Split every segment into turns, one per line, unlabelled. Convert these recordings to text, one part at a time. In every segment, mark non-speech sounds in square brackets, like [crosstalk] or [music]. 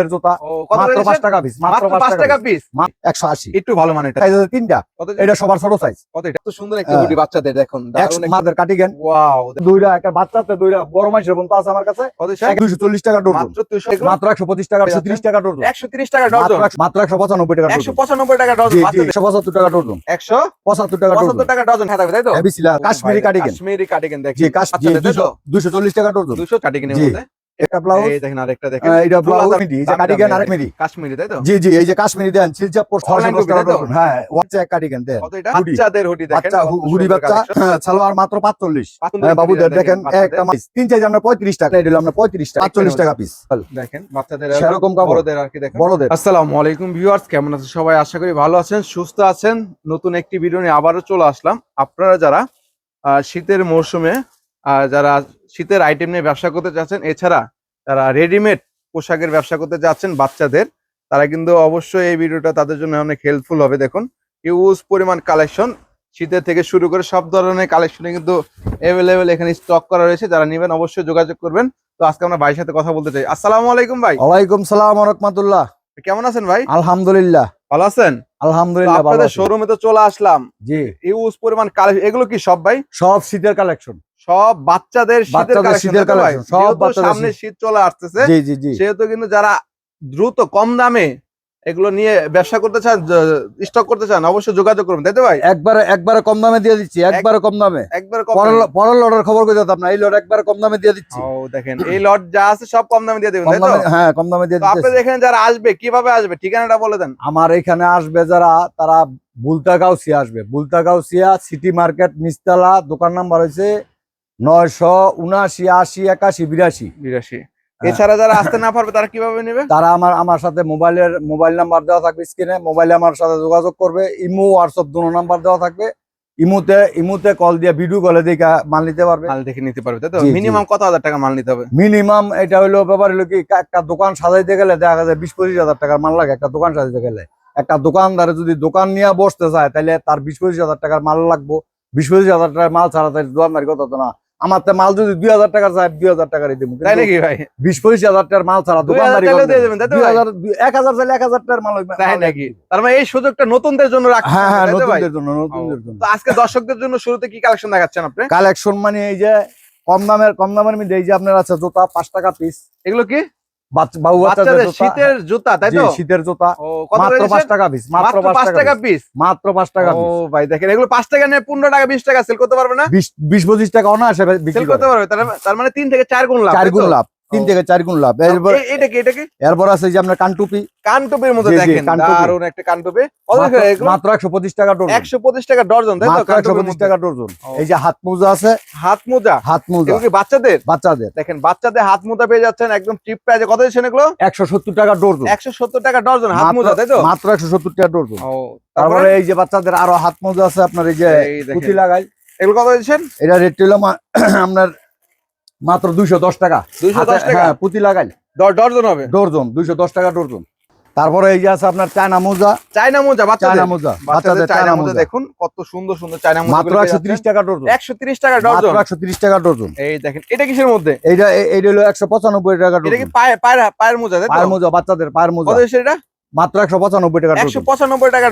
এর জুতা মাত্র পাঁচ টাকা পিস মাত্র পাঁচ টাকা পিস একশো আশি।
একটু ভালো মানে
সাইজ আছে তিনটা। এটা? সবার ছোট সাইজ
কত এটা? তো সুন্দর একটা। বাচ্চাদের দেখুন
একশো মাদের কাটিগেন
ওয়াও।
দুইটা একটা বাচ্চাতে দুইটা বড় মাইসের পর্যন্ত আছে আমার কাছে। দুইশো চল্লিশ টাকা ডজন
মাত্র
একশো পঁচিশ টাকা একশো ত্রিশ টাকা ডজন
130 টাকা ডজন
মাত্র একশো পঁচানব্বই টাকা ডজন
195 টাকা
জি একশো পঁচাত্তর টাকা ডজন
175
পঁচাত্তর টাকা ডজন
টাকা ডজন হ্যাঁ থাকবে তাই তো?
Heavy
Kashmiri
cardigan
Kashmiri cardigan দেখেন
জি কাশ জি
বাচ্চাদের, তাই তো?
দুশো চল্লিশ টাকা ডজন
200 কাটিগেনের। মধ্যে?
একটা ব্লাউজ
এই দেখেন আরেকটা দেখেন।
এটা ব্লাউজ
হাতা-
যে
দামি
আরেক মিরি
কাশ্মীরি তাই তো?
জি জি এই যে কাশ্মীরি দেন পোস্ট হ্যাঁ দেন।
বাচ্চাদের হুডি দেখেন
বাচ্চা হুডি বাচ্চা সালোয়ার মাত্র বাবুদের দেখেন একটা তিন আমরা পঁয়ত্রিশ টাকা এটা আমরা পঁয়ত্রিশ টাকা পিস
দেখেন বাচ্চাদের
সেরকম কাপড়।
বড়দের আর কি দেখেন।
বড়দের।
আসসালামু আলাইকুম ভিউয়ার্স কেমন আছেন সবাই? আশা করি ভালো আছেন সুস্থ আছেন। নতুন একটি ভিডিও নিয়ে আবারও চলে আসলাম। আপনারা যারা শীতের মরশুমে আহ, যারা শীতের আইটেম নিয়ে ব্যবসা করতে চাচ্ছেন এছাড়া যারা রেডিমেড পোশাকের ব্যবসা করতে চাচ্ছেন বাচ্চাদের তারা কিন্তু অবশ্যই এই ভিডিওটা তাদের জন্য অনেক হেল্পফুল হবে। দেখুন ইউজ পরিমাণ কালেকশন শীতের থেকে শুরু করে সব ধরনের কালেকশনে কিন্তু অ্যাভেলেবেল এখানে স্টক করা রয়েছে। যারা নেবেন অবশ্যই যোগাযোগ করবেন। তো আজকে আমরা ভাইয়ের সাথে কথা বলতে চাই। আসসালামু আলাইকুম ভাই।
ওয়ালাইকুম সালাম রহমতুল্লাহ।
কেমন আছেন ভাই?
আলহামদুলিল্লাহ।
ভালো আছেন?
আলহামদুলিল্লাহ
আপনাদের শোরুমে তো চলে আসলাম।
জি।
ইউজ পরিমাণ কালেকশন এগুলো কি সব ভাই?
সব শীতের কালেকশন
সব বাচ্চাদের শীতের কালেকশন
সব
সব সামনে
শীত।
চলে আসতেছে
জি জি জি।
সেহেতু কিন্তু যারা দ্রুত কম দামে এগুলো নিয়ে ব্যবসা করতে চান স্টক করতে চান অবশ্যই যোগাযোগ করবেন তাই তো ভাই?
একবারে একবারে কম দামে দিয়ে দিচ্ছি একবারে কম দামে।
একবার
পরের লটের খবর কই দিতাম না এই লট একবারে কম দামে দিয়ে দিচ্ছি।
ও দেখেন এই লট যা আছে সব কম দামে দিয়ে দেবেন তাই তো?
হ্যাঁ কম দামে দিয়ে দিচ্ছি
আপনাদের এখানে যারা আসবে কীভাবে আসবে? ঠিকানাটা বলে দেন।
আমার এখানে আসবে যারা তারা বুলতাগাউসিয়া আসবে। বুলতাগাউসিয়া সিটি মার্কেট নিচতলা দোকান নাম্বার হয়েছে নয়শো উনাশি আশি একাশি বিরাশি।
বিরাশি।
হ্যাঁ।
এছাড়া যারা আসতে না পারবে তারা কীভাবে নেবে?
তারা আমার আমার সাথে মোবাইলের মোবাইল নাম্বার দেওয়া থাকবে স্ক্রিনে। মোবাইলে আমার সাথে যোগাযোগ করবে। ইমো হোয়াটসঅ্যাপ দুটো নাম্বার দেওয়া থাকবে। ইমুতে ইমুতে কল দিয়ে ভিডিও কলে দেখে মাল নিতে পারবে।
মাল দেখে নিতে পারবে তাই তো। মিনিমাম কত হাজার টাকা মাল নিতে হবে?
মিনিমাম এটা হলো ব্যাপার হলো কি একটা দোকান সাজাইতে গেলে দেখা যায় বিশ পঁচিশ হাজার টাকার মাল লাগে একটা দোকান সাজাইতে গেলে। একটা দোকানদারে যদি দোকান নিয়ে বসতে চায় তাহলে তার বিশ পঁচিশ হাজার টাকার মাল লাগবো। বিশ পঁচিশ হাজার টাকার মাল ছাড়া তাই দোকানদারি কথা তো না? আমার তো মাল যদি দুই হাজার টাকা চায় দুই হাজার টাকারই দেবো।
তাই নাকি ভাই?
বিশ পঁচিশ হাজার টাকার মাল ছাড়া
2000
দোকানদারি এক হাজার চাইলে এক হাজার টাকার মাল।
তাই নাকি? তার মানে এই সুযোগটা নতুনদের জন্য
হ্যাঁ হ্যাঁ? নতুনদের জন্য নতুনদের জন্য।
তো আজকে দর্শকদের জন্য শুরুতে কি কালেকশন দেখাচ্ছেন আপনি?
কালেকশন মানে এই যে কম দামের কম দামের মধ্যে এই যে আপনার আছে জুতা পাঁচ টাকা পিস
এগুলো কি?
বাবু বাচ্চাদের
বাচ্চাদের শীতের জুতা তাই তো?
শীতের জুতা। মাত্র টাকা পিস মাত্র টাকা পিস মাত্র পাঁচ টাকা
ও ভাই দেখেন এগুলো পাঁচ টাকা নিয়ে পনেরো টাকা বিশ টাকা সেল করতে পারবে না?
বিশ বিশ পঁচিশ টাকা অনায়াসে বিক্রি
করতে পারবে তার- মানে তিন থেকে চার গুণ লাভ
চার গুণ লাভ। তিন থেকে চার গুণ লাভ। এরপর
এটা কি এটা কি?
এরপর আছে যে আপনার কানটুপি।
কানটুপির
জি,
দেখেন। দারুণ একটা কানটুপি।
মাত্র-
করে এগুলো?
মাত্র একশো পঁচিশ টাকা ডজন।
একশো পঁচিশ টাকা ডর্জন তাই তো?
মাত্র একশো
কানটুপির
পঁচিশ
মধ্যে।
টাকা ডজন। এই যে হাত মোজা আছে
হাত মোজা?
হাত মোজা।
এগুলো বাচ্চাদের?
বাচ্চাদের।
দেখেন বাচ্চাদের হাত মোজা পেয়ে যাচ্ছেন একদম চিপ প্রাইজে কত দিচ্ছেন এগুলো?
একশো সত্তর টাকা ডজন।
একশো সত্তর টাকা ডর্জন হাত মোজা তাই তো?
মাত্র একশো সত্তর টাকা ডজন। তারপরে এই যে বাচ্চাদের আরও হাত মোজা আছে আপনার এই যে পুঁতি লাগাই
এগুলো কত দিচ্ছেন?
এটা রেট হলো [clears throat] আপনার মাত্র দুইশো দশ টাকা। হ্যাঁ পুঁতি লাগাই।
ডর্জন হবে?
ডর্জন দুইশো দশ টাকা ডর্জন। তারপরে এই যে আছে আপনার চায়না মোজা।
চায়না মোজা
চায়না মোজা
বাচ্চাদের চায়না মোজা দেখুন কত সুন্দর সুন্দর চায়না মোজা
মাত্র একশো তিরিশ টাকা ডর্জন।
একশো তিরিশ টাকা
মাত্র
ডর্জন
একশো তিরিশ টাকা ডর্জন।
এই দেখেন এটা কিসের মধ্যে?
এইটা এইটা হলো একশো পঁচানব্বই টাকা
এটা কি
ডর্জন।
পায়ের পায়ের মোজা তাই
পায়ের মোজা বাচ্চাদের পায়ের মোজা।
কত এটা?
মাত্র একশো পঁচানব্বই টাকা
একশো পঁচানব্বই টাকা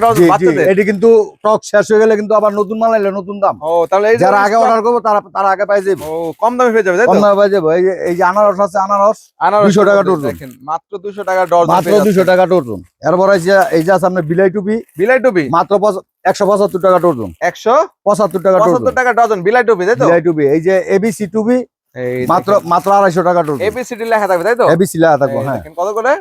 এটি কিন্তু টক শেষ হয়ে গেলে কিন্তু আবার নতুন মাল এলে নতুন দাম।
ও তাহলে
যারা আগে অর্ডার করব তারা তারা আগে পাই যাব
ও কম দামে পেয়ে যাবে
কম দামে পাই যাব এই যে এই যে আনারস আছে আনারস
আনারস
200 টাকা।
দেখেন মাত্র দুশো টাকা ডর্জন
মাত্র দুশো টাকা ডর্জন এরপর এই যে এই যে আছে আপনার বিলাই টুপি।
বিলাই টুপি?
মাত্র একশো পঁচাত্তর টাকা ডর্জন
একশো
পঁচাত্তর টাকা
পঁচাত্তর টাকা ডজন বিলাই টুপি তাই তো?
বিলাই টুপি। এই যে এবিসি টুপি মাত্র মাত্র আড়াইশো টাকা ডর্জন
এবিসিডি লেখা থাকবে তাই তো?
এবিসি লেখা থাকব হ্যাঁ।
কত করে?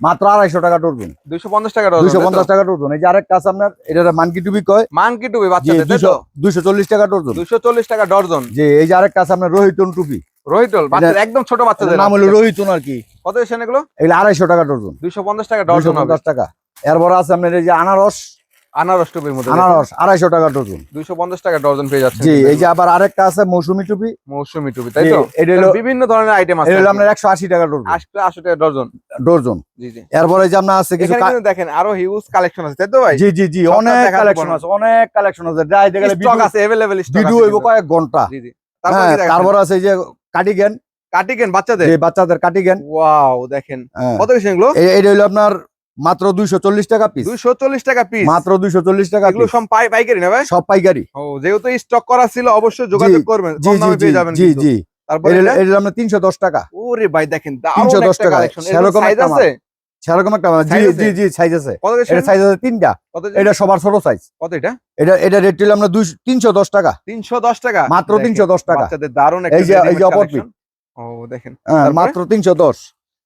মাত্র আড়াইশো টাকা ডর্জন
দুইশো পঞ্চাশ টাকা ডজন
দুইশো পঞ্চাশ টাকা ডর্জন এই যে আরেকটা আছে আপনার এটা মানকি টুপি কয়?
মানকি টুপি দুশো
দুশো চল্লিশ টাকা ডর্জন
দুশো চল্লিশ টাকা ডর্জন
যে এই যে আরেকটা আছে আপনার রোহিতন টুপি।
রোহিতল বাচ্চাদের একদম ছোট বাচ্চাদের
নাম হলো রোহিতন আর কি।
কত এসেন এগুলো?
এগুলো আড়াইশো টাকা ডর্জন
দুইশো পঞ্চাশ টাকা ডর্জন
পঞ্চাশ টাকা। এরপর আছে আপনার এই যে আনারস।
আনারস টুপির মধ্যে
আনারস আড়াইশো টাকা ডর্জন
দুইশো পঞ্চাশ টাকা ডর্জন পেয়ে যাচ্ছে
জি এই যে আবার আরেকটা আছে মৌসুমি টুপি
মৌসুমি টুপি তাই
জি,
তো
এটা হলো
বিভিন্ন ধরনের আইটেম আছে
এটা হলো আপনার একশো আশি টাকা ডর্জন
আশি আশি টাকা ডর্জন
ডর্জন
জি জি
এরপরে যে আপনার আছে কিছু
এখানে
কা-
কিন্তু দেখেন আরো হিউজ কালেকশন আছে তাই তো ভাই
জি জি জি
সবটা
অনেক
দেখাতে
কালেকশন
পারবো
আছে অনেক কালেকশন আছে যাই দেখলে
স্টক আছে अवेलेबल স্টক
ভিডিও হইব কয়েক ঘন্টা
জি জি তারপর
হ্যাঁ
কি দেখাচ্ছেন?
তারপর আছে এই যে কার্ডিগান
কাটিকেন বাচ্চাদের
যে বাচ্চাদের কাটিগেন
ওয়াও দেখেন
হ্যাঁ।
কত কিছু এগুলো
এ- এটা হলো আপনার মাত্র দুইশো চল্লিশ টাকা পিস
দুইশো চল্লিশ টাকা পিস
মাত্র দুইশো চল্লিশ টাকা
এগুলো সব পাই পাইকারি না ভাই?
সব পাইকারি।
ও যেহেতু স্টক করা ছিল অবশ্যই যোগাযোগ করবেন।
জি জি জি
পেয়ে যাবেন
জি জি।
তারপরে
আমরা তিনশো দশ টাকা।
ওরে ভাই দেখেন
310 টাকা। সেরকম
আছে?
সেরকম একটা জি জি জি সাইজ আছে। এটা সাইজ আছে তিনটা। এটা সবার ছোট সাইজ
কত এটা?
এটা এটা রেট ছিল আমরা দুইশো তিনশো দশ টাকা।
তিনশো দশ টাকা?
মাত্র
দেখেন,
310 টাকা।
দারুণ
এই যে- এই যে অপর
ও দেখেন।
হ্যাঁ, মাত্র তিনশো দশ।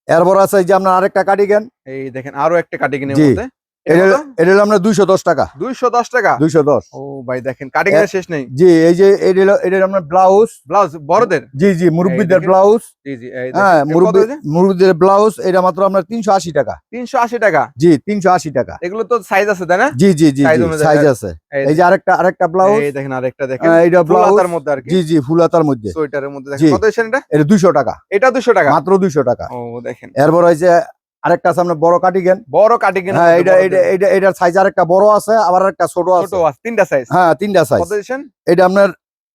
এরপর আছে যে আপনার আরেকটা কাটিগেন
এই দেখেন আরও একটা
কাটিগেন
মধ্যে।
এটা এটা হলো আমরা দুইশো দশ টাকা।
দুইশো দশ টাকা?
দুইশো দশ।
ও ভাই দেখেন কাটিং এর শেষ নেই।
জি এই যে এটা হলো এটা হলো ব্লাউজ
ব্লাউজ বড়দের?
জি জি মুরব্বীদের ব্লাউজ
জি জি
হ্যাঁ মুরব্বী মুরব্বীদের ব্লাউজ এটা মাত্র আমরা তিনশো আশি টাকা।
তিনশো আশি টাকা?
জি তিনশো আশি টাকা।
এগুলো তো সাইজ আছে তাই না?
জি জি জি সাইজ আছে। এই যে আরেকটা আরেকটা ব্লাউজ
দেখেন আরেকটা দেখেন। ফুল মধ্যে আর
জি জি ফুলাতার মধ্যে।
সোয়েটারের মধ্যে
জি।
দেখেন কত এটা?
টাকা।
এটা টাকা।
মাত্র দুইশো টাকা।
ও দেখেন।
এরপর হয়েছে আরেকটা আছে আপনার বড় কাটিগেন
বড় কাটিং
হ্যাঁ এটা এটা এটা এটার সাইজ আরেকটা বড় আছে আবার একটা ছোট
ছোট
আছে
আছে তিনটা সাইজ
হ্যাঁ তিনটা সাইজ
কত
এটা আপনার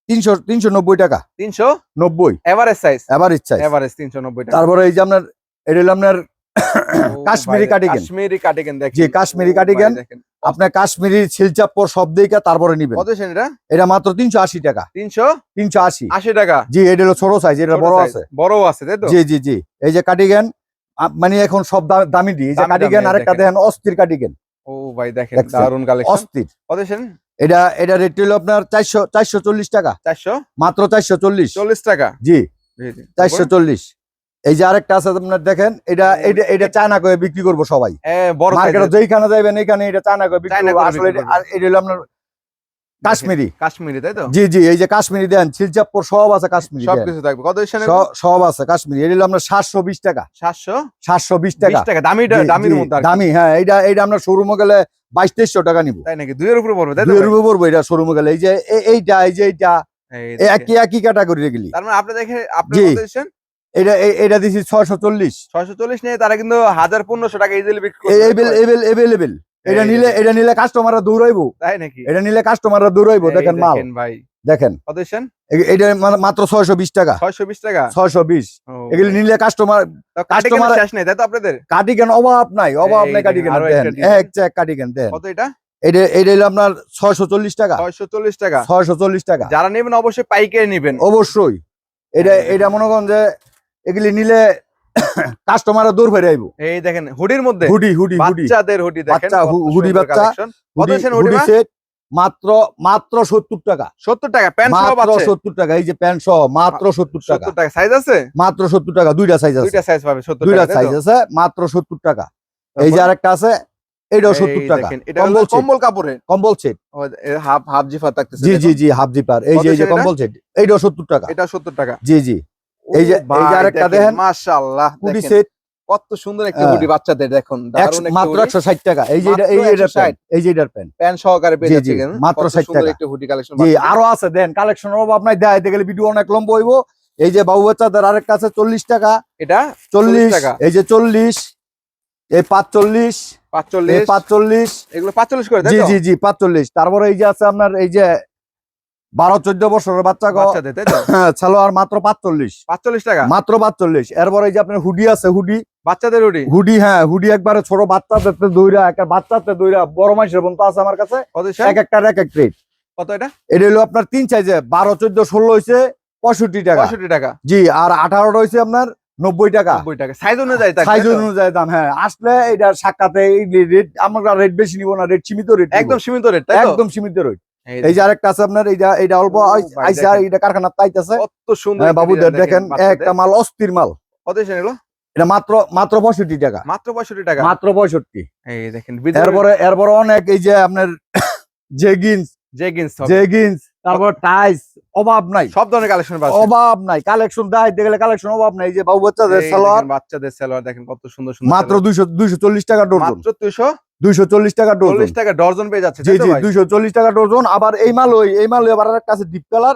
তিনশো তিনশো নব্বই টাকা।
তিনশো?
নব্বই।
এভারেজ সাইজ
এবার ইচ্ছা
এভারেজ তিনশো নব্বই টাকা।
তারপরে এই যে আপনার এটা হলো আপনার কাশ্মীরি কাটিগেন
কাশ্মীরি কাটিগেন দেখেন।
জি, কাশ্মীরি কাটিগেন। আপনার কাশ্মীরি শিলচাপ্পর সব দিকে তারপরে নিবেন।
কত এটা?
এটা মাত্র তিনশো আশি টাকা।
তিনশো?
তিনশো আশি।
আশি টাকা।
জি এটা হলো ছোট সাইজ এটা বড় আছে।
বড় আছে তাই তো?
জি জি জি। এই যে কাটিগেন মানে এখন সব দামি দি এই যে কাটিগেন আরেকটা
দেখেন।
অস্থির কাটিগেন
ও ভাই দেখেন দারুণ কালেকশন
অস্থির।
কত
এটা এটা রেট হলো আপনার চারশো চারশো চল্লিশ টাকা।
চারশো?
মাত্র চারশো চল্লিশ।
চল্লিশ টাকা?
জি।
জি, জি।
চারশো চল্লিশ। এই যে আরেকটা আছে আপনার দেখেন এটা এটা এটা চায়না করে বিক্রি করব সবাই।
এ, বড়
মার্কেটে যেইখানে যাবেন এইখানে এটা চায়না করে বিক্রি করব।
করে
আসলে এটা হলো আপনার কাশ্মীরি।
কাশ্মীরি তাই তো?
জি জি এই যে কাশ্মীরি দেন শিলচাপ্পর সব আছে কাশ্মীরি
সবকিছু থাকবে। কত
সব আছে কাশ্মীরি। এটা আপনার সাতশো বিশ টাকা।
সাতশো?
সাতশো বিশ টাকা।
টাকা। দামি দামির কি।
দামি হ্যাঁ এইটা এইটা আমরা শোরুমে গেলে বাইশ তেইশশো টাকা নিবো।
তাই নাকি? দুইয়ের উপরে পড়বে তাই তো?
দুই
ভাই?
পড়ব এটা শোরুমে গেলে। এই যে এইটা এই যে এইটা। একই একই ক্যাটাগরি গেলি
তার মানে আপনি দেখে আপনি
এটা এটা দিছি ছয়শো চল্লিশ।
ছয়শো চল্লিশ নিয়ে তারা কিন্তু হাজার পনেরোশো টাকা ইজিলি বিক্রি
এভেলেবেল এটা নিলে এটা নিলে কাস্টমাররা দৌড়াইবো
তাই নাকি?
এটা নিলে কাস্টমাররা দৌড়াইবো
এই
দেখেন মাল।
ভাই।
দেখেন। এটা মাত্র ছয়শো বিশ টাকা।
ছয়শো বিশ টাকা?
ছয়শো বিশ। এগুলি নিলে কাস্টমার
কাটিকেন শেষ নেই তাই তো আপনাদের?
কাটিকেন অভাব নাই অভাব নাই কাটিকেন দেন এক চেক কাটিকেন দেন
কত এটা?
এটা এটা হলো আপনার ছয়শো চল্লিশ টাকা।
ছয়শো চল্লিশ টাকা।
ছয়শো চল্লিশ টাকা।
যারা নেবেন অবশ্যই পাইকারি নেবেন।
অবশ্যই। এটা
হ্যাঁ।
এটা মনে করেন যে এগুলি নিলে কাস্টমাররা দূর ফেরে আইবো।
এই দেখেন হুডির মধ্যে।
Hoodie hoodie hoodie.
বাচ্চাদের হুডি দেখেন
বাচ্চা, হুডি বাচ্চা। হুডি? সেট মাত্র মাত্র সত্তর টাকা।
সত্তর টাকা প্যান্ট
মাত্র সত্তর টাকা এই যে প্যান্ট সহ মাত্র সত্তর টাকা।
টাকা সাইজ আছে?
মাত্র সত্তর টাকা দুইটা সাইজ আছে।
দুইটা সাইজ পাবে সত্তর
দুইটা সাইজ আছে মাত্র সত্তর টাকা। এই যে আরেকটা আছে এটাও সত্তর টাকা। কম্বল
কম্বল কাপড়ে
কম্বল সেট
হাফ হাফ জিফা থাকতেছে
জি। জি জি হাফ জিপার এই যে এই যে? কম্বল সেট এইটাও সত্তর টাকা।
এটা সত্তর টাকা।
জি জি। এই যে- এই যে আরেকটা দেখেন।
মাশাআল্লাহ
সেট
কত সুন্দর একটা
হ্যাঁ।
বাচ্চাদের দেখুন
মাত্র
হুডি
একশো ষাট টাকা। এই যে এই যে
160
এই এটার
সহকারে পেয়ে
মাত্র 60 টাকা।
একটা হুডি কালেকশন
জি আরও আছে দেন কালেকশন অভাব দেখাইতে গেলে ভিডিও অনেক লম্বা হইব। এই যে বাবু বাচ্চাদের আরেকটা আছে চল্লিশ টাকা।
এটা?
চল্লিশ।
টাকা।
এই যে চল্লিশ। এই পাঁচচল্লিশ। এই
পাঁচচল্লিশ।
পাঁচচল্লিশ।
এগুলো পাঁচচল্লিশ করে
জি জি জি পাঁচচল্লিশ। তারপরে এই যে আছে আপনার এই যে বারো চোদ্দ বছরের বাচ্চা সালোয়ার মাত্র পাঁচচল্লিশ।
পাঁচচল্লিশ টাকা?
মাত্র পাঁচচল্লিশ। এরপরে এই যে আপনার হুডি আছে হুডি।
বাচ্চাদের হুডি?
হুডি হ্যাঁ হুডি একবারে ছোট বাচ্চাতে দইরা একটা বাচ্চাতে দইরা বড় মাইসের পর্যন্ত আছে আমার কাছে। এক একটার এক এক রেট
কত এটা?
এটা হলো আপনার তিন সাইজে বারো চোদ্দ ষোলো হয়েছে পঁয়ষট্টি টাকা।
পঁয়ষট্টি টাকা।
জি আর আঠারোটা হয়েছে আপনার নব্বই টাকা।
নব্বই টাকা। সাইজ অনুযায়ী
সাইজ অনুযায়ী দাম হ্যাঁ আসলে এটা সাক্ষাতে রেট আমরা রেট বেশি নিব না রেট সীমিত রেট
একদম সীমিত রেট
একদম সীমিত রেট
এই
যে আরেকটা আছে আপনার এইটা এইটা অল্প আইস- কারখানার তাইতেছে
কত সুন্দর
হ্যাঁ, বাবুদের দেখেন একটা মাল অস্থির মাল।
কত এসে নিলো
এটা মাত্র মাত্র পঁয়ষট্টি টাকা।
মাত্র পঁয়ষট্টি টাকা?
মাত্র পঁয়ষট্টি।
এই দেখেন
এরপরে এরপরে অনেক এই যে আপনার [coughs] জেগিন্স
জেগিন্স হবে।
জেগিন্স তারপর টাইস অভাব নাই।
সব ধরনের কালেকশন
অভাব নাই। কালেকশন কালেকশন অভাব নাই। যে বাবু বাচ্চাদের সালোয়ার।
বাচ্চাদের সালোয়ার দেখেন কত সুন্দর সুন্দর
মাত্র দুইশো দুইশো চল্লিশ টাকা
মাত্র দুইশো
দুইশো চল্লিশ টাকা ডজন।
চল্লিশ টাকা ডর্জন পেয়ে যাচ্ছে
জি জি টাকা ডজন। আবার এই মাল ওই এই মাল আবার একটা আছে ডিপ কালার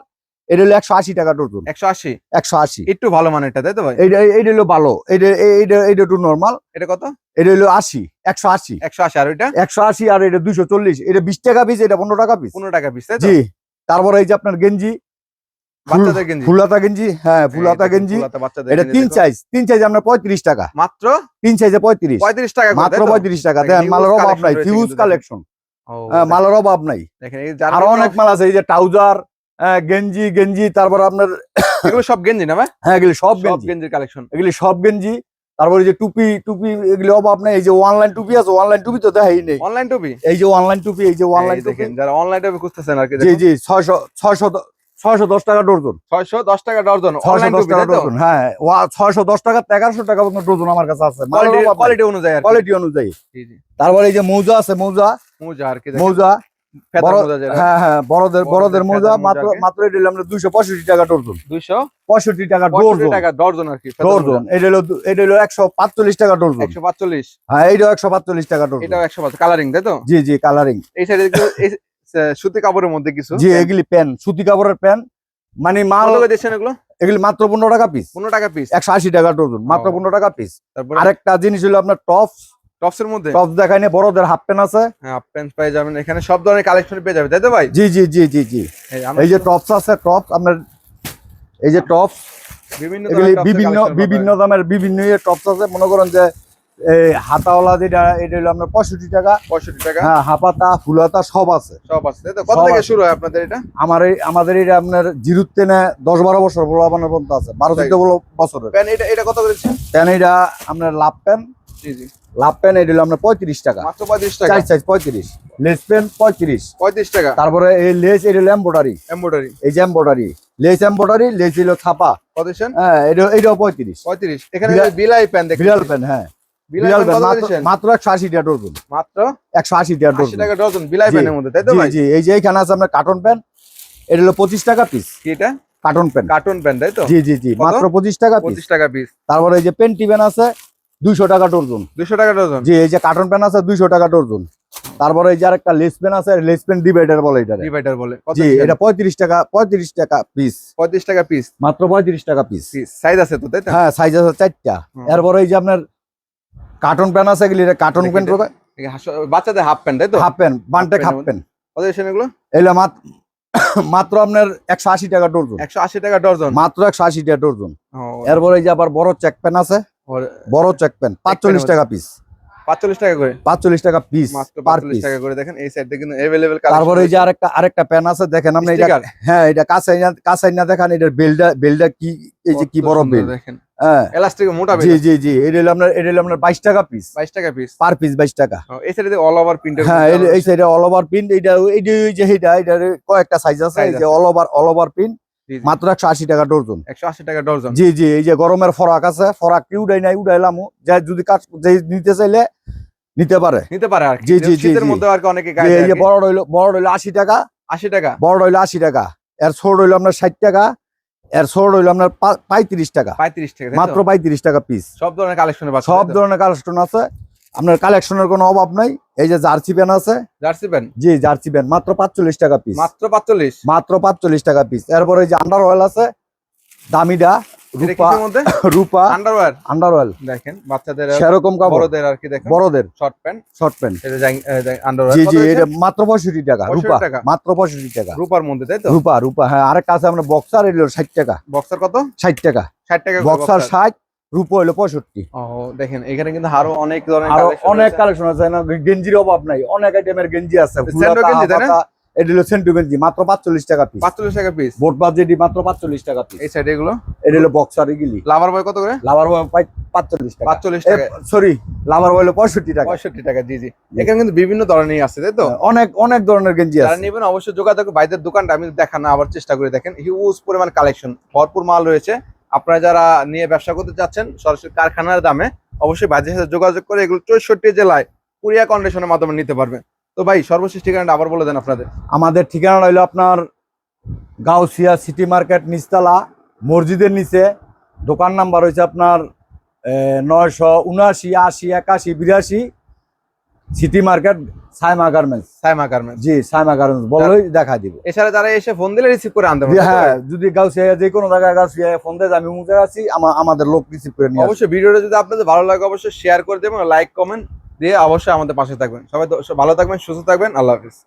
এটা হলো একশো আশি টাকা ডজন।
একশো আশি?
একশো আশি।
একটু ভালো মানেরটা তাই তো ভাই?
এইটা এইটা হলো ভালো। এইটা এইটা এইটা একটু নর্মাল
এটা কত?
এটা হলো আশি একশো আশি।
একশো আশি আর
একশো আশি আর এটা দুইশো চল্লিশ। এটা বিশ টাকা পিস এটা পনেরো টাকা পিস
পনেরো টাকা পিস তাই তো?
জি। তারপরে এই যে আপনার গেঞ্জি
বাচ্চাদের গেঞ্জি।
ফুলাতা গেঞ্জি হ্যাঁ ফুলাতা গেঞ্জি। এটা তিন। সাইজ তিন সাইজ আমরা পঁয়ত্রিশ টাকা।
মাত্র?
তিন সাইজে পঁয়ত্রিশ।
পঁয়ত্রিশ টাকা
মাত্র পঁয়ত্রিশ টাকা।
দেখেন,
মালের অভাব নাই
দেখেন।
কালেকশন হ্যাঁ, মালের অভাব নাই।
আরও
অনেক মাল আছে এই যে ট্রাউজার গেঞ্জি গেঞ্জি তারপর আপনার [coughs]
এগুলো সব গেঞ্জি না
হ্যাঁ এগুলি সব
সব
গেঞ্জি।
গেঞ্জির কালেকশন
এগুলি সব গেঞ্জি। তারপরে যে টুপি টুপি এগুলি অভাব নাই। এই যে অনলাইন টুপি আছে অনলাইন টুপি তো দেখাই নেই।
অনলাইন টুপি?
এই যে অনলাইন টুপি এই যে অনলাইন
দেখেন যারা অনলাইন টুপি খুঁজতেছেন আর কি
জি জি ছয়শো ছয়শো ছয়শো দশ টাকা ডর্জন।
ছয়শো দশ টাকা ডর্জন।
ছয়শো দশ টাকা ডর্জন হ্যাঁ। ছয়শো দশ টাকা এগারোশো টাকা পর্যন্ত ডর্জন আমার কাছে আছে।
কোয়ালিটি অনুযায়ী
কোয়ালিটি অনুযায়ী।
জি, জি।
তারপরে এই যে মৌজা আছে মৌজা।
মোজা আর কি
মৌজা। হ্যাঁ হ্যাঁ বড়দের
বড়দের
মৌজা। মাত্র মাত্র এটা আমরা দুইশো পঁয়ষট্টি টাকা ডর্জন।
265
পঁয়ষট্টি টাকা ডর্জন।
টাকা ডর্জন আর কি
ডর্জন। এটা হলো এটা হলো একশো পাঁচচল্লিশ টাকা ডর্জন।
145
হ্যাঁ এইটাও একশো পাঁচচল্লিশ টাকা ডর্জন।
এটাও 105 কালারিং তাই তো?
জি জি কালারিং
এই সাইডে সুতি কাপড়ের মধ্যে কিছু?
জি এগুলি প্যান সুতি কাপড়ের প্যান মানে মাল
কত দিচ্ছেন এগুলো?
এগুলি মাত্র পনেরো টাকা পিস
15 টাকা পিস
একশো আশি টাকা ডর্জন মাত্র। পনেরো টাকা পিস
তারপরে?
আরেকটা জিনিস হলো আপনার টপস
টপসের মধ্যে?
টপস দেখায় না বড়দের হাফ প্যান্ট আছে।
হ্যাঁ প্যান্ট পেয়ে যাবেন। এখানে সব ধরনের কালেকশন পেয়ে যাবেন তাই তো ভাই?
জি জি জি জি জি।
এই
যে টপস আছে টপস আপনার এই যে টপস
বিভিন্ন
বিভিন্ন বিভিন্ন দামের বিভিন্ন ইয়ে টপস আছে। মনে করেন যে এই হাতাওয়ালা যেটা এটা হলো আপনার পঁয়ষট্টি টাকা।
65 টাকা।
হ্যাঁ হাপাতা ফুলাতা সব আছে।
সব আছে। কত
সব
থেকে
আছে।
শুরু হয় আপনাদের এটা?
আমার এই আমাদের এটা আপনার জিরুর তেনে দশ বারো বছর বড় পর্যন্ত আছে। বারো চোদ্দ বছরের।
প্যান এটা এটা কত করেছে
তেন এটা আপনার লাভ পেন
জি জি।
লাভ পেন এটা হলো আপনার পঁয়ত্রিশ টাকা।
মাত্র 35 টাকা?
চার পঁয়ত্রিশ। লেস পঁয়ত্রিশ।
35 টাকা।
তারপরে এই লেস এটা হলো এই যে লেস লেস হলো ছাপা।
কত
হ্যাঁ এটা এটাও পঁয়ত্রিশ।
35 এখানে বিলাই প্যান
বিড়াল পেন হ্যাঁ।
বিলাই
মাত্র
দিচ্ছেন
মাত্র একশো আশি টাকা ডর্জন।
মাত্র?
একশো আশি টাকা
80
ডর্জন।
টাকা ডজন বিলাই প্যানের মধ্যে তাই তো ভাই?
জি এই যে এইখানে আছে আপনার কার্টন প্যান এটা হলো পঁচিশ টাকা পিস
কি এটা?
কার্টন প্যান
কার্টুন প্যান তাই তো?
জি জি জি মাত্র পঁচিশ টাকা পিস
25 টাকা পিস
তারপরে এই যে পেন্টি প্যান আছে দুইশো টাকা ডর্জন।
200 টাকা ডজন
জি এই যে কার্টন প্যান আছে দুইশো টাকা ডর্জন। তারপরে এই যে আরেকটা লেস পেন আছে লেস পেন ডিভাইডার বলে এটা
ডিভাইডার বলে কত
জি এটা পঁয়ত্রিশ টাকা পঁয়ত্রিশ টাকা পিস
35 টাকা পিস
মাত্র পঁয়ত্রিশ টাকা পিস
সাইজ আছে তো তাই তো?
হ্যাঁ সাইজ আছে চারটা। এরপরে এই যে আপনার কার্টন প্যান আছে এগুলি কার্টন প্যান্ট।
হাস- বাচ্চাদের হাফ প্যান্ট তাই তো?
হাফ প্যান্ট বানটেক হাফ? প্যান্ট
কত এগুলো?
এগুলো মাত্র [coughs] মাত্র আপনার একশো আশি টাকা ডরজুন।
একশো আশি টাকা ডরজন?
মাত্র একশো আশি টাকা ডর্জন। এরপরে এই যে আবার বড় চেক প্যান আছে। বড় চেক প্যান পাঁচচল্লিশ টাকা পিস
45 টাকা করে
পাঁচচল্লিশ টাকা পিস
মাত্র
পার
45
পিস
টাকা করে দেখেন এই সাইডে কিন্তু अवेलेबल
তারপরে এই যে আরেকটা আরেকটা প্যান আছে দেখেন আপনি এটা হ্যাঁ এটা কাছে কাছে না দেখেন এটার বেলটা বেলটা কি এই যে কি বড় বেল
দেখেন
হ্যাঁ
এলাস্টিক মোটা বেল
জি জি জি এটা হলো আপনার এটা হলো আপনার বাইশ টাকা পিস
22 টাকা পিস
পার পিস বাইশ টাকা
এই সাইডে অল ওভার প্রিন্ট
হ্যাঁ এই- এই সাইডে অল ওভার প্রিন্ট এইটা এইটা ওই যে এইটা এটার কয়েকটা সাইজ আছে এই
Size
যে
আছে।
All over all over print
জি, জি।
মাত্র একশো আশি টাকা ডর্জন
180 টাকা ডর্জন
জি জি এই যে গরমের ফরাক আছে ফরাক কি উড়াই নাই উড়াইলাম যাই যদি কাজ নিতে চাইলে নিতে পারে।
নিতে পারে আর
জি, জি, জি।
মধ্যে আর অনেকে
এই যে বড় রইল বড় রইল আশি টাকা।
80 টাকা?
বড় রইল আশি টাকা। এর ছোট রইল আপনার ষাট টাকা। এর ছোট রইল আপনার পঁয়ত্রিশ টাকা।
35 টাকা
মাত্র পঁয়ত্রিশ টাকা পিস
সব ধরনের কালেকশনে
সব ধরনের কালেকশন আছে। আপনার কালেকশনের কোনো অভাব নাই। এই যে জার্সি প্যান আছে।
জার্সি প্যান
জি জার্সি প্যান মাত্র পাঁচচল্লিশ টাকা পিস
মাত্র পাঁচচল্লিশ?
মাত্র পাঁচচল্লিশ টাকা পিস এরপরে যে আন্ডার অয়েল আছে
দামিডা
রূপা
দেখেন বাচ্চাদের আর কি প্যান্ট
টাকা মাত্র
65 টাকা। রূপার মধ্যে তাই তো?
হ্যাঁ আছে বক্সার এর টাকা।
বক্সার কত?
60 টাকা।
60 টাকা
বক্সার 60 রূপা হলো পঁয়ষট্টি।
দেখেন এখানে কিন্তু আরও অনেক ধরনের
অনেক কালেকশন আছে না গেঞ্জির অভাব নাই অনেক আইটেমের গেঞ্জি আছে এটা হলো সেন্টু গেঞ্জি মাত্র পাঁচচল্লিশ টাকা পিস
45 টাকা পিস
বোট বাদ যেটি মাত্র পাঁচচল্লিশ টাকা পিস
এই সাইডে এগুলো?
এটা হলো বক্সার এগুলি।
লাভার বয় কত করে?
লাভার পাই পাঁচচল্লিশ টাকা।
45 টাকা।
সরি লাভার হলো পঁয়ষট্টি টাকা।
65 টাকা জি জি। এখানে কিন্তু বিভিন্ন ধরনের আছে তাই তো?
অনেক অনেক ধরনের গেঞ্জি আছে।
নেবেন অবশ্যই যোগাযোগ বাইদের দোকানটা আমি দেখানো আবার চেষ্টা করে দেখেন। হিউজ পরিমাণ কালেকশন ভরপুর মাল রয়েছে। আপনারা যারা নিয়ে ব্যবসা করতে চাচ্ছেন, সরাসরি কারখানার দামে অবশ্যই বাইদের সাথে যোগাযোগ করে এগুলো চৌষট্টি জেলায় কুরিয়া কন্ডিশনের মাধ্যমে নিতে পারবেন। তো ভাই, সর্বশেষ ঠিকানাটা আবার বলে দেন আপনাদের।
আমাদের ঠিকানা রইল আপনার গাউসিয়া সিটি মার্কেট নিচতলা, মসজিদের নিচে। দোকান নাম্বার হয়েছে আপনার নয়শো উনআশি, আশি, একাশি, বিরাশি। City market Saima garments
Saima garments
জি সাইমা গার্মেন্টস বললেই দেখা দিব।
এছাড়া তারা এসে ফোন দিলে রিসিভ করে আনতে হবে
হ্যাঁ যদি গাউসিয়া যে কোনো জায়গায় গাউসিয়া ফোন দেয় আমি মুখে আছি আমা- আমাদের লোক রিসিভ করে নিয়ে
অবশ্যই ভিডিওটা যদি আপনাদের ভালো লাগে অবশ্যই শেয়ার করে দেবেন লাইক কমেন্ট দিয়ে অবশ্যই আমাদের পাশে থাকবেন। সবাই ভালো থাকবেন সুস্থ থাকবেন আল্লাহ হাফিজ।